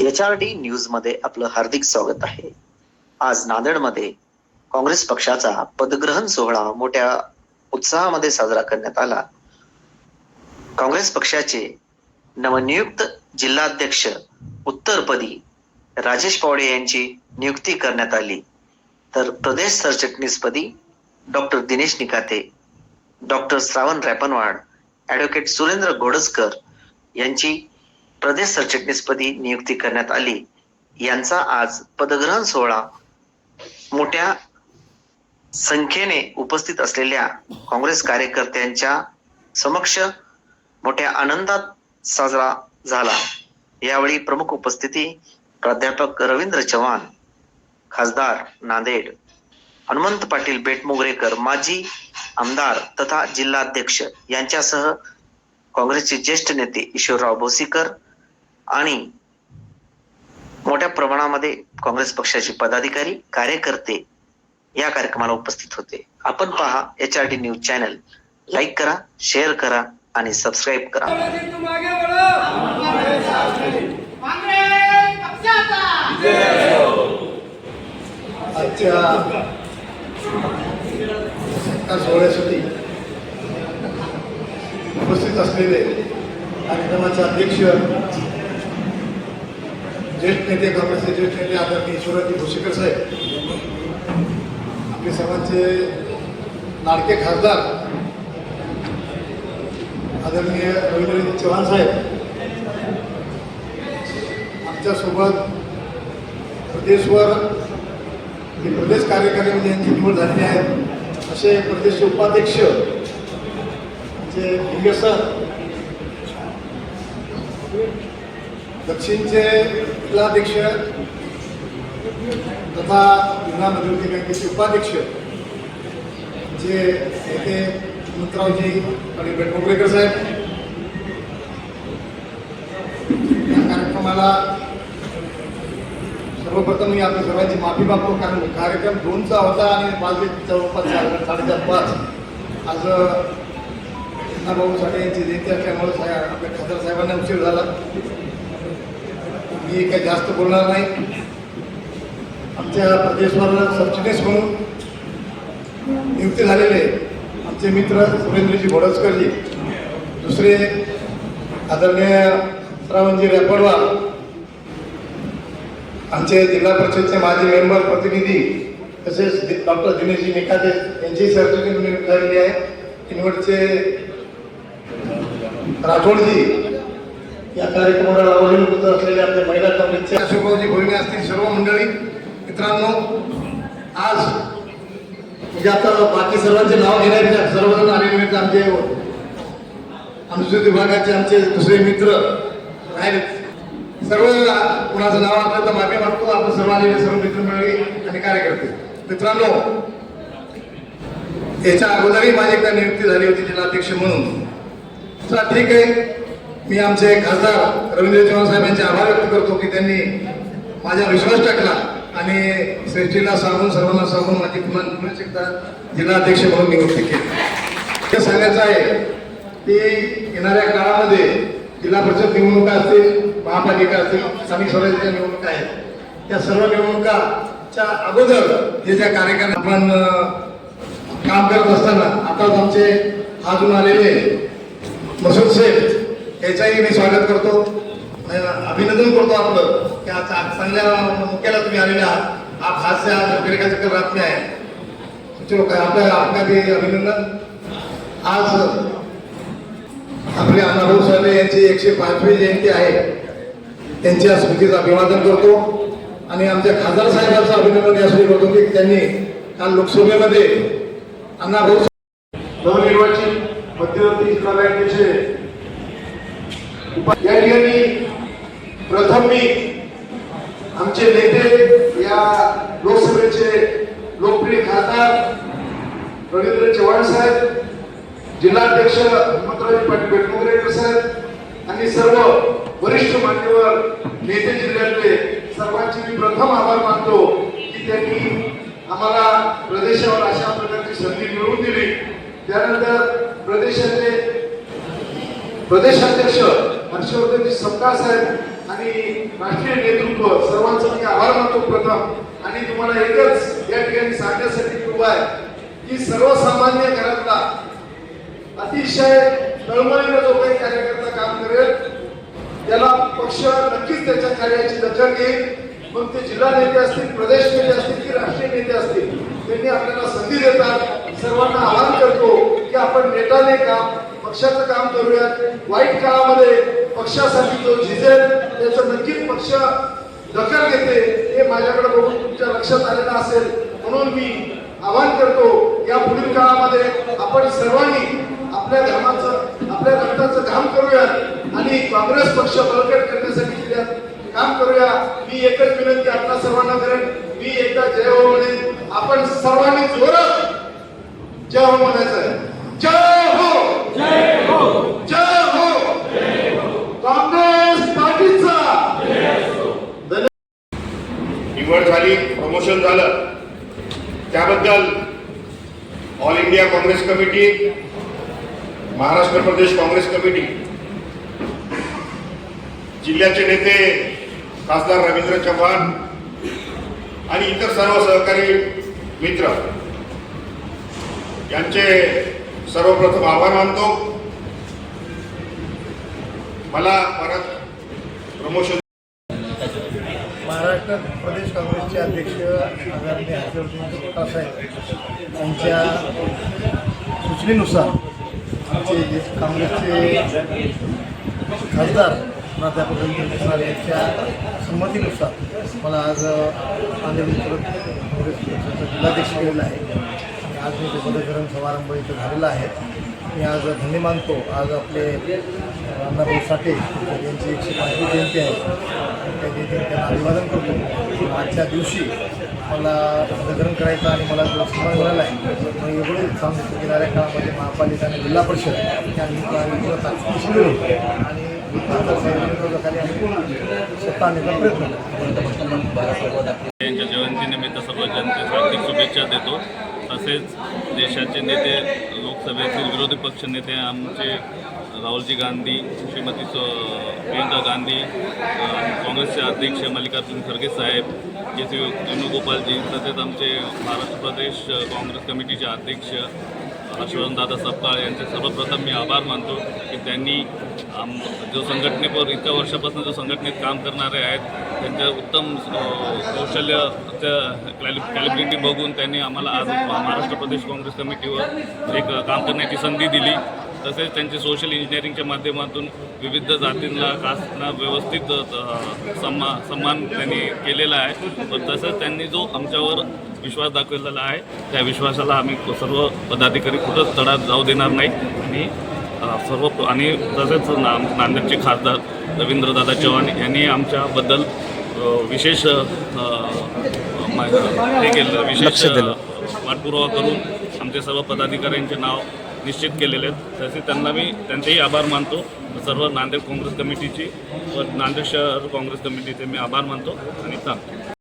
H R D न्यूजमध्ये आपलं हार्दिक स्वागत आहे. आज नांदेडमध्ये काँग्रेस पक्षाचा पदग्रहण सोहळा मोठ्या उत्साहामध्ये साजरा करण्यात आला. काँग्रेस पक्षाचे नवनियुक्त जिल्हाध्यक्ष उत्तरपदी राजेश पावडे यांची नियुक्ती करण्यात आली. तर प्रदेश सरचिटणीसपदी doctor Dinesh Nikate doctor Shravan Rapanwad advocate Surendra Ghodaskar यांची प्रदेश सरचिटणीसपदी नियुक्ती करण्यात आली. यांचा आज पदग्रहण सोहळा मोठ्या संख्येने उपस्थित असलेल्या काँग्रेस कार्यकर्त्यांच्या समक्ष मोठ्या आनंदात साजरा झाला. यावेळी प्रमुख उपस्थिती प्राध्यापक रवींद्र चव्हाण खासदार नांदेड हनुमंत पाटील बेटमोगरेकर माजी आमदार तथा जिल्हाध्यक्ष यांच्यासह काँग्रेसचे ज्येष्ठ नेते ईश्वरराव भोसीकर आणि मोठ्या प्रमाणामध्ये काँग्रेस पक्षाचे पदाधिकारी कार्यकर्ते या कार्यक्रमाला उपस्थित होते. आपण पहा H R D news channel like करा शेअर करा आणि सबस्क्राईब करा. सोहळ्यासाठी उपस्थित असलेले कार्यक्रमाचे अध्यक्ष ज्येष्ठ नेते काँग्रेसचे ज्येष्ठ नेते आदरणीय ईश्वरजी भोसेकर साहेब. आपले सर्वांचे लाडके खासदार आदरणीय रवींद्रजी चव्हाण साहेब. आमच्यासोबत प्रदेशवर जे प्रदेश कार्यकारिणीमध्ये यांची निवड झालेली आहे असे प्रदेश उपाध्यक्ष जे भिंगे सर दक्षिणचे जिल्हाध्यक्ष तथा जिल्हा मध्यवर्ती बँकेचे उपाध्यक्ष जे नेते हनुमंतरावजी आणि बेटमोगरेकर साहेब. या कार्यक्रमाला सर्वप्रथम मी आपल्या सर्वांची माफी मागतो कारण कार्यक्रम दोनचा होता आणि माझे जवळपास चार- साडेचार पाच. आज भाऊ साठे यांची जयंती असल्यामुळे साहेब आपल्या खासदार साहेबांना उशीर झाला. मी काही जास्त बोलणार नाही. आमच्या प्रदेशवर सबचिटेस म्हणून नियुक्ती झालेले आमचे मित्र सुरेंद्रजी घोडसकरजी दुसरे आदरणीय श्रावणजी रेपडवार आमचे जिल्हा परिषदचे माजी मेंबर प्रतिनिधी तसेच डॉक्टर दिनेशजी निकाते यांची सरचिटणीस नियुक्त झालेली आहे. किनवटचे राठोडजी या कार्यक्रमाला लावलेले उपस्थित असलेले आपल्या महिला काँग्रेसचे अशोकरावजी भोईने असतील सर्व मंडळी मित्रांनो आज म्हणजे आता बाकी सर्वांचे नाव घेण्यापेक्षा सर्वजण आलेले आहेत आमचे अनुसूचित विभागाचे आमचे दुसरे मित्र आहेत. सर्व कुणाचं नाव असलं तर मागे मागतो. आपण सर्व आलेले सर्व मित्र मंडळी आणि कार्यकर्ते. मित्रांनो याच्या अगोदरही माझी एकदा नियुक्ती झाली होती जिल्हाध्यक्ष म्हणून. चला ठीक आहे. मी आमचे खासदार रवींद्र चव्हाण साहेब यांचे आभार व्यक्त करतो की त्यांनी माझ्या विश्वास टाकला आणि श्रेष्ठीला सांगून सर्वांना सांगून माझी पुन्हा पुन्हा एकदा जिल्हाध्यक्ष म्हणून नियुक्ती केली. हे सांगायचं आहे की येणाऱ्या काळामध्ये जिल्हा परिषद निवडणुका असतील महापालिका असतील स्थानिक स्वराज्याच्या निवडणुका आहेत. त्या सर्व निवडणुकाच्या अगोदर हे ज्या कार्यक्रम आपण काम करत असताना आताच आमचे अजून आलेले मसूद शेख याचाही मी स्वागत करतो. अभिनंदन करतो आपलं. की आज आज चांगल्या मुख्याला तुम्ही आलेले आहात. आप हात आज अमेरिका चक्कर आहे. चलो काय आपल्या आपका अभिनंदन. आज आपले अण्णाभाऊ साठे यांची एकशे पाचवी जयंती आहे. त्यांच्या स्मृतीचं अभिवादन करतो. आणि आमच्या खासदार साहेबांचं अभिनंदन यासाठी करतो की त्यांनी काल लोकसभेमध्ये अण्णाभाऊ नवनिर्वाचित मध्यवर्ती जिल्हा बँकेचे या ठिकाणी प्रथम मी आमचे नेते या लोकसभेचे लोकप्रिय खासदार रवींद्र चव्हाण साहेब जिल्हाध्यक्ष हनुमंतराव पाटील बेटमोगरेकर साहेब आणि सर्व वरिष्ठ मान्यवर नेते जिल्ह्यातले सर्वांचे मी प्रथम आभार मानतो की त्यांनी आम्हाला प्रदेशावर अशा प्रकारची संधी मिळवून दिली. त्यानंतर प्रदेशाचे प्रदेशाध्यक्ष सपकाळ साहेब आणि राष्ट्रीय नेतृत्व सर्वांचं मी आभार मानतो प्रथम. आणि तुम्हाला एकच या ठिकाणी सांगण्यासाठी कृपा आहे की सर्वसामान्य घरातला अतिशय तळमळीनं जो काही कार्यकर्ता काम करेल त्याला पक्ष नक्कीच त्याच्या कार्याची दखल घेईल. मग ते जिल्हा नेते असतील प्रदेश नेते असतील की राष्ट्रीय नेते असतील त्यांनी आपल्याला संधी देतात. सर्वांना आवाहन करतो की आपण नेटाने काम पक्षाचं काम करूयात. वाईट काळामध्ये पक्षासाठी जो झिजेल त्याचं नक्कीच पक्ष दखल घेते हे माझ्याकडे बघून तुमच्या लक्षात आलेलं असेल. म्हणून मी आवाहन करतो या पुढील काळामध्ये आपण सर्वांनी आपल्या धर्माचं आपल्या रक्ताचं काम करूयात आणि काँग्रेस पक्ष बळकट करण्यासाठी जिल्ह्यात काम करूया. मी एकच विनंती आपल्या सर्वांना करेन. मी एकदा जय हो म्हणेन. आपण सर्वांनी जोरात जय हो म्हणायचं आहे. जय हो जय हो जय हो काँग्रेस पार्टीचा निवड मोशन झालं. त्याबद्दल all India Congress committee Maharashtra प्रदेश काँग्रेस कमिटी जिल्ह्याचे नेते खासदार रवींद्र चव्हाण आणि इतर सर्व सहकारी मित्र यांचे सर्वप्रथम आभार मानतो. मला परत प्रमोशन महाराष्ट्र प्रदेश काँग्रेसचे अध्यक्ष आदरणीय हर्षवर्धन साहेब यांच्या सूचनेनुसार आमचे जे काँग्रेसचे खासदार प्राध्यापक रवींद्र यांच्या संमतीनुसार मला आज नांदेड काँग्रेस पक्षाचा जिल्हाध्यक्ष केलेला आहे. आणि आज मी ते पदग्रहण समारंभ इथं झालेला आहे. मी आज धन्य मानतो. आज आपले अण्णाभाऊ साठे यांची एकशे पाचवी जयंती आहे. त्या जयंती त्यांना अभिवादन करतो. आजच्या दिवशी मला पदग्रहण करायचं आणि मला जो सन्मान मिळाला आहे मग एवढे सांगतो येणाऱ्या काळामध्ये महापालिका आणि जिल्हा परिषद या निमित्ताने आणि खासदार यांच्या जयंतीनिमित्त सर्व जनतेस हार्दिक शुभेच्छा देतो. तसेच देशाचे नेते लोकसभेतील विरोधी पक्ष नेते आमचे राहुलजी गांधी श्रीमती प्रियंका गांधी काँग्रेसचे अध्यक्ष मल्लिकार्जुन खरगे साहेब येथे वेणुगोपालजी तसेच आमचे महाराष्ट्र प्रदेश काँग्रेस कमिटीचे अध्यक्ष हर्षवर्धन दादा सपकाळ यांचे सर्वप्रथम मी आभार मानतो की त्यांनी आम जो संघटनेवर इतक्या वर्षापासून जो संघटनेत काम करणारे आहेत त्यांच्या उत्तम कौशल्य कॅलि कॅलिब्रिटी बघून त्यांनी आम्हाला आज महाराष्ट्र प्रदेश काँग्रेस कमिटीवर एक काम करण्याची संधी दिली. तसेच त्यांचे सोशल इंजिनिअरिंगच्या माध्यमातून विविध जातींना कास्टना व्यवस्थित सम्मा सन्मान त्यांनी केलेला आहे. पण तसंच त्यांनी जो आमच्यावर विश्वास दाखवलेला आहे त्या विश्वासाला आम्ही सर्व पदाधिकारी कुठंच तडात जाऊ देणार नाही. आणि सर्व आणि तसेच ना नांदेडचे खासदार रवींद्रदादा चव्हाण यांनी आमच्याबद्दल विशेष हे केलं विशेष पाठपुरावा करून आमचे सर्व पदाधिकाऱ्यांचे नाव निश्चित केलेले आहेत. तसे त्यांना मी त्यांचेही आभार मानतो. सर्व नांदेड काँग्रेस कमिटीची व नांदेड शहर काँग्रेस कमिटीचे मी आभार मानतो. आणि थांबतो